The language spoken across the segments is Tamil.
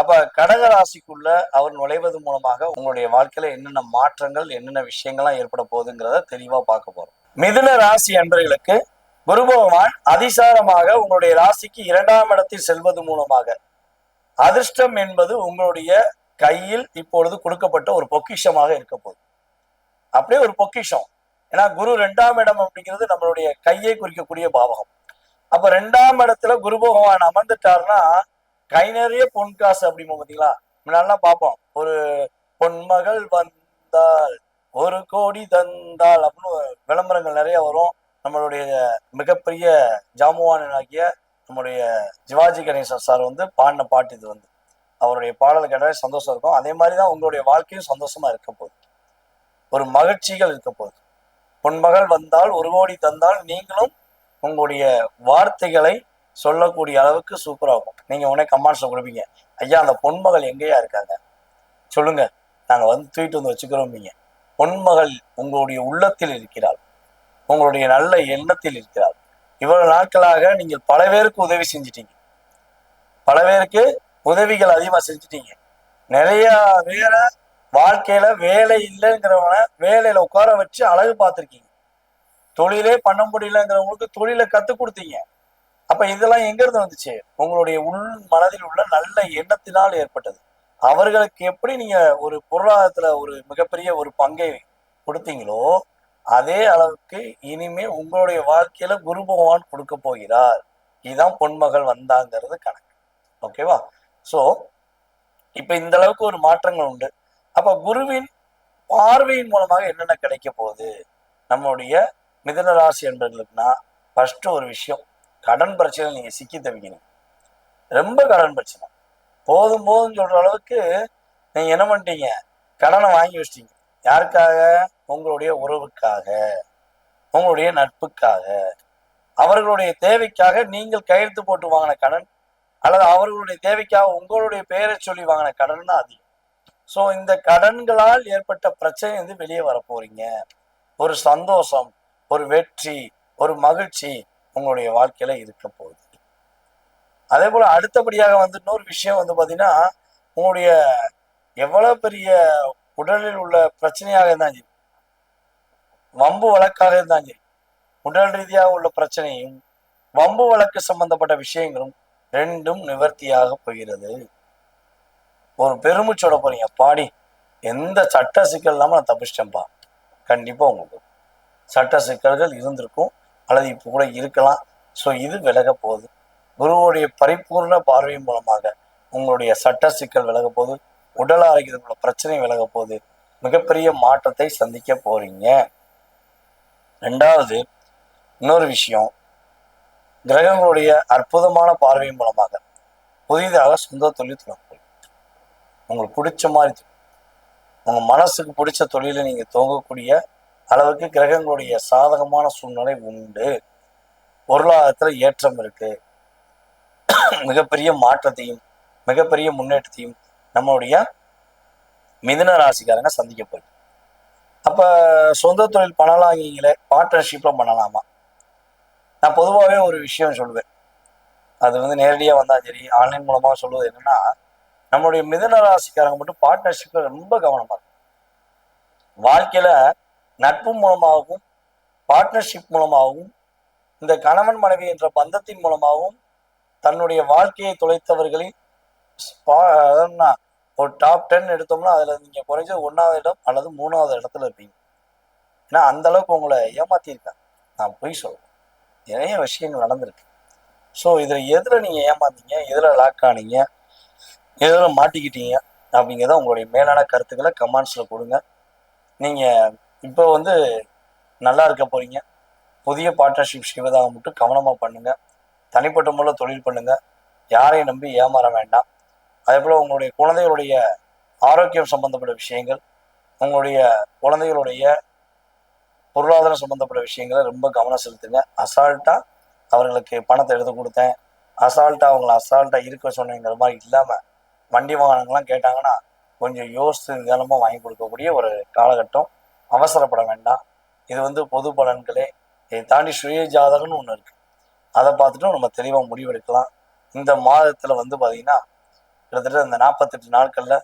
அப்ப கடக ராசிக்குள்ள அவர் நுழைவது மூலமாக உங்களுடைய வாழ்க்கையில என்னென்ன மாற்றங்கள் என்னென்ன விஷயங்கள்லாம் ஏற்பட போகுதுங்கிறத தெளிவா பார்க்க போறோம். மிதுன ராசி அன்பர்களுக்கு குரு பகவான் அதிசாரமாக உங்களுடைய ராசிக்கு இரண்டாம் இடத்தில் செல்வது மூலமாக அதிர்ஷ்டம் என்பது உங்களுடைய கையில் இப்பொழுது கொடுக்கப்பட்ட ஒரு பொக்கிஷமாக இருக்க போகுது. அப்படியே ஒரு பொக்கிஷம். ஏன்னா குரு ரெண்டாம் இடம் அப்படிங்கிறது நம்மளுடைய கையை குறிக்கக்கூடிய பாவகம். அப்ப ரெண்டாம் இடத்துல குரு பகவான் அமர்ந்துட்டாருன்னா கை நிறைய பொன் காசு அப்படிம்போம் பாத்தீங்களா? முன்னாடிலாம் பார்ப்போம். ஒரு பொன்மகள் வந்தால் ஒரு கோடி தந்தால் அப்படின்னு விளம்பரங்கள் நிறைய வரும். நம்மளுடைய மிகப்பெரிய ஜாமுவானாகிய நம்முடைய சிவாஜி கணேசன் சார் வந்து பாடின பாட்டு இது வந்து. அவருடைய பாடல் கேட்டாலே சந்தோஷம் இருக்கும். அதே மாதிரி தான் உங்களுடைய வாழ்க்கையும் சந்தோஷமா இருக்க போகுது. ஒரு மகிழ்ச்சிகள் இருக்க போகுது. பொன்மகள் வந்தால் ஒரு கோடி தந்தால் நீங்களும் உங்களுடைய வார்த்தைகளை சொல்லக்கூடிய அளவுக்கு சூப்பராக இருக்கும் நீங்கள் உடனே கமெண்ட்ஸ்ல கொடுப்பீங்க. ஐயா அந்த பொன்மகள் எங்கேயா இருக்காங்க? சொல்லுங்க. நாங்கள் வந்து தூக்கிட்டு வந்து வச்சுக்கிறோம்பீங்க பொன்மகள் உங்களுடைய உள்ளத்தில் இருக்கிறாள். உங்களுடைய நல்ல எண்ணத்தில் இருக்கிறாள். இவ்வளவு நாட்களாக நீங்கள் பல பேருக்கு உதவி செஞ்சிட்டீங்க. பல பேருக்கு உதவிகள் அதிகமாக செஞ்சிட்டீங்க. நிறைய வேற வாழ்க்கையில வேலை இல்லைங்கிறவன வேலையில உட்கார வச்சு அழகு பார்த்துருக்கீங்க. தொழிலே பண்ண முடியலங்கிறவங்களுக்கு தொழிலை கற்றுக் கொடுத்தீங்க. அப்ப இதெல்லாம் எங்கிருந்து வந்துச்சு? உங்களுடைய உள் மனதில் உள்ள நல்ல எண்ணத்தினால் ஏற்பட்டது. அவர்களுக்கு எப்படி நீங்க ஒரு பொருளாதாரத்துல ஒரு மிகப்பெரிய ஒரு பங்கை கொடுத்தீங்களோ அதே அளவுக்கு இனிமே உங்களுடைய வாழ்க்கையில குரு பகவான் கொடுக்க போகிறார். இதுதான் பொன்மகள் வந்தாங்கிறது கணக்கு. ஓகேவா சோ இப்ப இந்த அளவுக்கு ஒரு மாற்றங்கள் உண்டு. அப்ப குருவின் பார்வையின் மூலமாக என்னென்ன கிடைக்க போகுது? நம்மளுடைய மிதன ராசி என்பர்களுக்குன்னா ஃபர்ஸ்ட் ஒரு விஷயம். கடன் பிரச்சனை நீங்க சிக்கி தவிக்கணும். ரொம்ப கடன் பிரச்சனை. போதும் போதும் சொல்ற அளவுக்கு நீங்க என்ன பண்ணிட்டீங்க? கடனை வாங்கி வச்சிட்டீங்க. யாருக்காக? உங்களுடைய உறவுக்காக. உங்களுடைய நட்புக்காக. அவர்களுடைய தேவைக்காக நீங்கள் கையெழுத்து போட்டு வாங்கின கடன் அல்லது அவர்களுடைய தேவைக்காக உங்களுடைய பெயரை சொல்லி வாங்கின கடன் தான் அதிகம் ஸோ இந்த கடன்களால் ஏற்பட்ட பிரச்சனை வந்து வெளியே வர போறீங்க ஒரு சந்தோஷம் ஒரு வெற்றி ஒரு மகிழ்ச்சி உங்களுடைய வாழ்க்கையில இருக்க போகுது. அதே போல அடுத்தபடியாக வந்து இன்னொரு விஷயம் வந்து பாத்தீங்கன்னா உங்களுடைய எவ்வளவு பெரிய உடலில் உள்ள பிரச்சனையாக இருந்தாலும் சரி வம்பு வழக்காக இருந்தாலும் சரி உடல் ரீதியாக உள்ள பிரச்சனையும் வம்பு வழக்கு சம்பந்தப்பட்ட விஷயங்களும் ரெண்டும் நிவர்த்தியாக போகிறது. ஒரு பெருமிச்சோட போறீங்க பாடி எந்த சட்ட சிக்கல் இல்லாம நான் தப்பிச்சிட்டேன்ப்பா கண்டிப்பா உங்களுக்கு சட்ட சிக்கல்கள் இருந்திருக்கும். அல்லது இப்போ கூட இருக்கலாம். ஸோ இது விலக போகுது. குருவுடைய பரிபூர்ண பார்வை மூலமாக உங்களுடைய சட்ட சிக்கல் விலக போகுது. உடல் ஆரோக்கியத்தில் உள்ள பிரச்சனை விலக போகுது. மிகப்பெரிய மாற்றத்தை சந்திக்க போறீங்க. ரெண்டாவது இன்னொரு விஷயம். கிரகங்களுடைய அற்புதமான பார்வை மூலமாக புதிதாக சொந்த தொழில் தொடங்கும் உங்களுக்கு பிடிச்ச மாதிரி உங்க மனசுக்கு பிடிச்ச தொழிலை நீங்க துவங்கக்கூடிய அளவுக்கு கிரகங்களுடைய சாதகமான சூழ்நிலை உண்டு. பொருளாதாரத்துல ஏற்றம் இருக்கு. மிகப்பெரிய மாற்றத்தையும் மிகப்பெரிய முன்னேற்றத்தையும் நம்மளுடைய மிதுன ராசிக்காரங்க சந்திக்க போகுது. அப்ப சொந்த தொழில் பண்ணலாங்கீங்களே பார்ட்னர்ஷிப்ல பண்ணலாமா? நான் பொதுவாகவே ஒரு விஷயம் சொல்லுவேன் அது வந்து நேரடியாக வந்தால் சரி ஆன்லைன் மூலமாக சொல்லுவது என்னன்னா நம்மளுடைய மிதன ராசிக்காரங்க மட்டும் பார்ட்னர்ஷிப்பில் ரொம்ப கவனமாக இருக்கும் வாழ்க்கையில நட்பு மூலமாகவும் பார்ட்னர்ஷிப் மூலமாகவும் இந்த கணவன் மனைவி என்ற பந்தத்தின் மூலமாகவும் தன்னுடைய வாழ்க்கையை தொலைத்தவர்களின் ஒரு டாப் டென் எடுத்தோம்னா அதில் நீங்கள் குறைஞ்சது ஒன்றாவது இடம் அல்லது மூணாவது இடத்துல இருப்பீங்க. ஏன்னா அந்த அளவுக்கு உங்களை ஏமாத்தியிருக்காங்க. நான் பொய் சொல்லுவேன் நிறைய விஷயங்கள் நடந்திருக்கு. ஸோ இதில் எதில் நீங்கள் ஏமாந்தீங்க? எதில் லாக் ஆனீங்க? எதில் மாட்டிக்கிட்டீங்க? அப்படிங்கிறத உங்களுடைய மேலான கருத்துக்களை கமெண்ட்ஸில் கொடுங்க. நீங்கள் இப்போ வந்து நல்லா இருக்க போறீங்க. புதிய பார்ட்னர்ஷிப் செய்வதாக மட்டும் கவனமாக பண்ணுங்க. தனிப்பட்ட முறையில் தொழில் பண்ணுங்க. யாரையும் நம்பி ஏமாற வேண்டாம். அதே போல் உங்களுடைய குழந்தைகளுடைய ஆரோக்கியம் சம்பந்தப்பட்ட விஷயங்கள் உங்களுடைய குழந்தைகளுடைய பொருளாதாரம் சம்பந்தப்பட்ட விஷயங்களை ரொம்ப கவனம் செலுத்துங்க. அசால்ட்டாக அவர்களுக்கு பணத்தை எடுத்து கொடுத்தேன். அசால்ட்டாக அவங்கள அசால்ட்டாக இருக்க சொன்னேங்கிற மாதிரி இல்லாமல் வண்டி வாகனங்கள்லாம் கேட்டாங்கன்னா கொஞ்சம் யோசித்து நிதானமாக வாங்கி கொடுக்கக்கூடிய ஒரு காலகட்டம். அவசரப்பட வேண்டாம். இது வந்து பொது பலன்களே. இதை தாண்டி சுய ஜாதகம்னு ஒன்று இருக்குது அதை பார்த்துட்டு நம்ம தெளிவாக முடிவெடுக்கலாம். இந்த மாதத்தில் வந்து பார்த்திங்கன்னா கிட்டத்தட்ட இந்த நாற்பத்தெட்டு நாட்களில்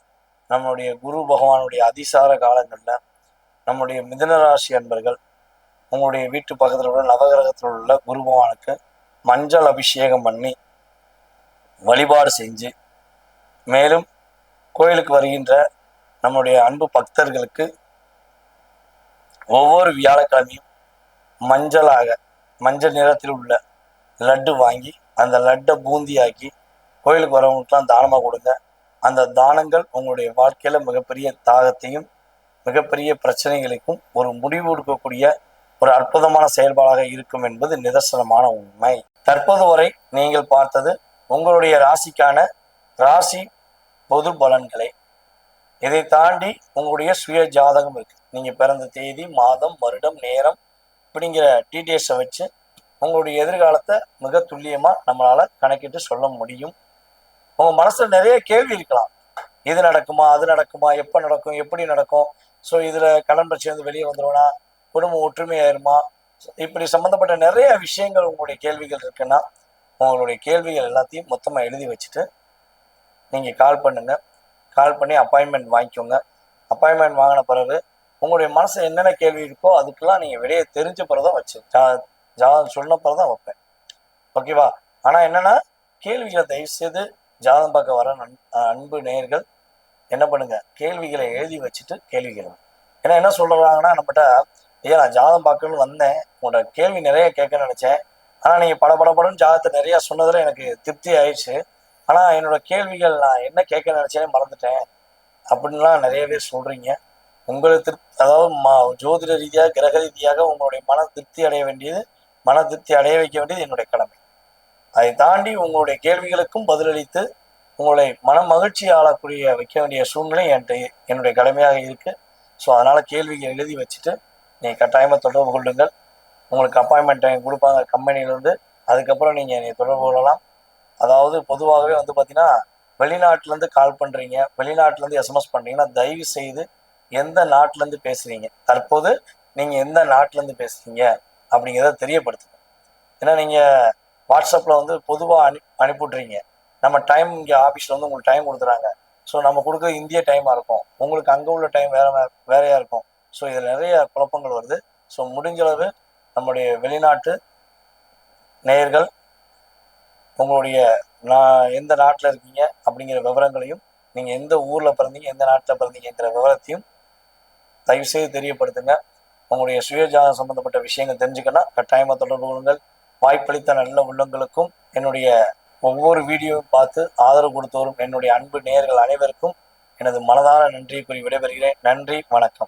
நம்மளுடைய குரு பகவானுடைய அதிசார காலங்களில் நம்முடைய மிதனராசி அன்பர்கள் உங்களுடைய வீட்டு பக்கத்தில் உள்ள நவகிரகத்தில் உள்ள குரு பகவானுக்கு மஞ்சள் அபிஷேகம் பண்ணி வழிபாடு செஞ்சு மேலும் கோயிலுக்கு வருகின்ற நம்முடைய அன்பு பக்தர்களுக்கு ஒவ்வொரு வியாழக்கிழமையும் மஞ்சளாக மஞ்சள் நிறத்தில் உள்ள லட்டு வாங்கி அந்த லட்டை பூந்தியாக்கி கோயிலுக்கு வரவங்களுக்குலாம் தானமாக கொடுங்க. அந்த தானங்கள் உங்களுடைய வாழ்க்கையில் மிகப்பெரிய தாகத்தையும் மிகப்பெரிய பிரச்சனைகளுக்கும் ஒரு முடிவு கொடுக்கக்கூடிய ஒரு அற்புதமான செயல்பாடாக இருக்கும் என்பது நிதர்சனமான உண்மை. தற்போது வரை நீங்கள் பார்த்தது உங்களுடைய ராசிக்கான ராசி பொது பலன்களை இதை தாண்டி உங்களுடைய சுய ஜாதகம் இருக்கு. நீங்க பிறந்த தேதி மாதம் வருடம் நேரம் இப்படிங்கிற டீட்டெயில்ஸை வச்சு உங்களுடைய எதிர்காலத்தை மிக துல்லியமா நம்மளால கணக்கிட்டு சொல்ல முடியும். உங்க மனசுல நிறைய கேள்வி இருக்கலாம். இது நடக்குமா அது நடக்குமா எப்போ நடக்கும் எப்படி நடக்கும்? ஸோ இதில் கடன் பிரச்சனை வந்து வெளியே வந்துருவனா குடும்பம் ஒற்றுமையாயிருமா? இப்படி சம்மந்தப்பட்ட நிறைய விஷயங்கள் உங்களுடைய கேள்விகள் இருக்குன்னா உங்களுடைய கேள்விகள் எல்லாத்தையும் மொத்தமாக எழுதி வச்சுட்டு நீங்கள் கால் பண்ணுங்கள் கால் பண்ணி அப்பாயின்மெண்ட் வாங்கிக்கோங்க. அப்பாயின்மெண்ட் வாங்கின பிறகு உங்களுடைய மனசு என்னென்ன கேள்வி இருக்கோ அதுக்கெல்லாம் நீங்கள் வெளியே தெரிஞ்ச பிறகுதான் வச்சு ஜா ஜாதகம் சொன்ன பிறகுதான் வைப்பேன். ஓகேவா ஆனால் என்னென்னா கேள்விகளை தயவு செய்து ஜாதகம் பார்க்க வர நன் அன்பு நேர்கள் என்ன பண்ணுங்க? கேள்விகளை எழுதி வச்சுட்டு கேள்விகள் ஏன்னா என்ன சொல்கிறாங்கன்னா நம்மகிட்ட ஐயா நான் ஜாதகம் பார்க்கணும்னு வந்தேன். உங்களோட கேள்வி நிறைய கேட்க நினச்சேன். ஆனால் நீங்கள் பட பட ஜாதகத்தை நிறையா சொன்னதில் எனக்கு திருப்தி ஆயிடுச்சு. ஆனால் என்னோட கேள்விகள் நான் என்ன கேட்க நினச்சேனே மறந்துட்டேன். அப்படின்லாம் நிறைய பேர் சொல்கிறீங்க உங்களை திருப்தி அதாவது மா ஜோதிட ரீதியாக கிரக ரீதியாக உங்களுடைய மன திருப்தி அடைய வேண்டியது மன திருப்தி அடைய வைக்க வேண்டியது என்னுடைய கடமை. அதை தாண்டி உங்களுடைய கேள்விகளுக்கும் பதிலளித்து உங்களை மன மகிழ்ச்சி ஆளக்கூடிய வைக்க வேண்டிய சூழ்நிலை என்கிட்ட என்னுடைய கடமையாக இருக்குது ஸோ அதனால் கேள்விகள் எழுதி வச்சுட்டு நீங்கள் கட்டாயமாக தொடர்பு கொள்ளுங்கள். உங்களுக்கு அப்பாயின்மெண்ட் டைம் கொடுப்பாங்க கம்பெனிலேருந்து அதுக்கப்புறம் நீங்கள் என்னை தொடர்பு கொள்ளலாம். அதாவது பொதுவாகவே வந்து பார்த்தீங்கன்னா வெளிநாட்டிலேருந்து கால் பண்ணுறீங்க வெளிநாட்டிலேருந்து எஸ்எம்எஸ் பண்ணுறீங்கன்னா தயவு செய்து எந்த நாட்டிலேருந்து பேசுகிறீங்க தற்போது நீங்கள் எந்த நாட்டிலேருந்து பேசுகிறீங்க அப்படிங்கிறத தெரியப்படுத்துங்க. ஏன்னா நீங்கள் வாட்ஸ்அப்பில் வந்து பொதுவாக அனு அனுப்பிவிட்றீங்க நம்ம டைம் இங்கே ஆஃபீஸில் வந்து உங்களுக்கு டைம் கொடுத்துறாங்க ஸோ நம்ம கொடுக்குற இந்திய டைமாக இருக்கும். உங்களுக்கு அங்கே உள்ள டைம் வேற வேறையாக இருக்கும். ஸோ இதில் நிறைய குழப்பங்கள் வருது. ஸோ முடிஞ்சளவு நம்முடைய வெளிநாட்டு நேயர்கள் உங்களுடைய நான் எந்த நாட்டில் இருக்கீங்க அப்படிங்கிற விவரங்களையும் நீங்கள் எந்த ஊரில் பிறந்தீங்க எந்த நாட்டில் பிறந்தீங்கிற விவரத்தையும் தயவுசெய்து தெரியப்படுத்துங்க. உங்களுடைய சுயஜாதம் சம்பந்தப்பட்ட விஷயங்கள் தெரிஞ்சுக்கணும் கட்டாயமாக தொடர்பு கொள்ளுங்கள். வாய்ப்பளித்த நல்ல உள்ளங்களுக்கும் என்னுடைய ஒவ்வொரு வீடியோவும் பார்த்து ஆதரவு கொடுத்து வரும் என்னுடைய அன்பு நேயர்கள் அனைவருக்கும் எனது மனதார நன்றியை கூறி விடைபெறுகிறேன். நன்றி வணக்கம்.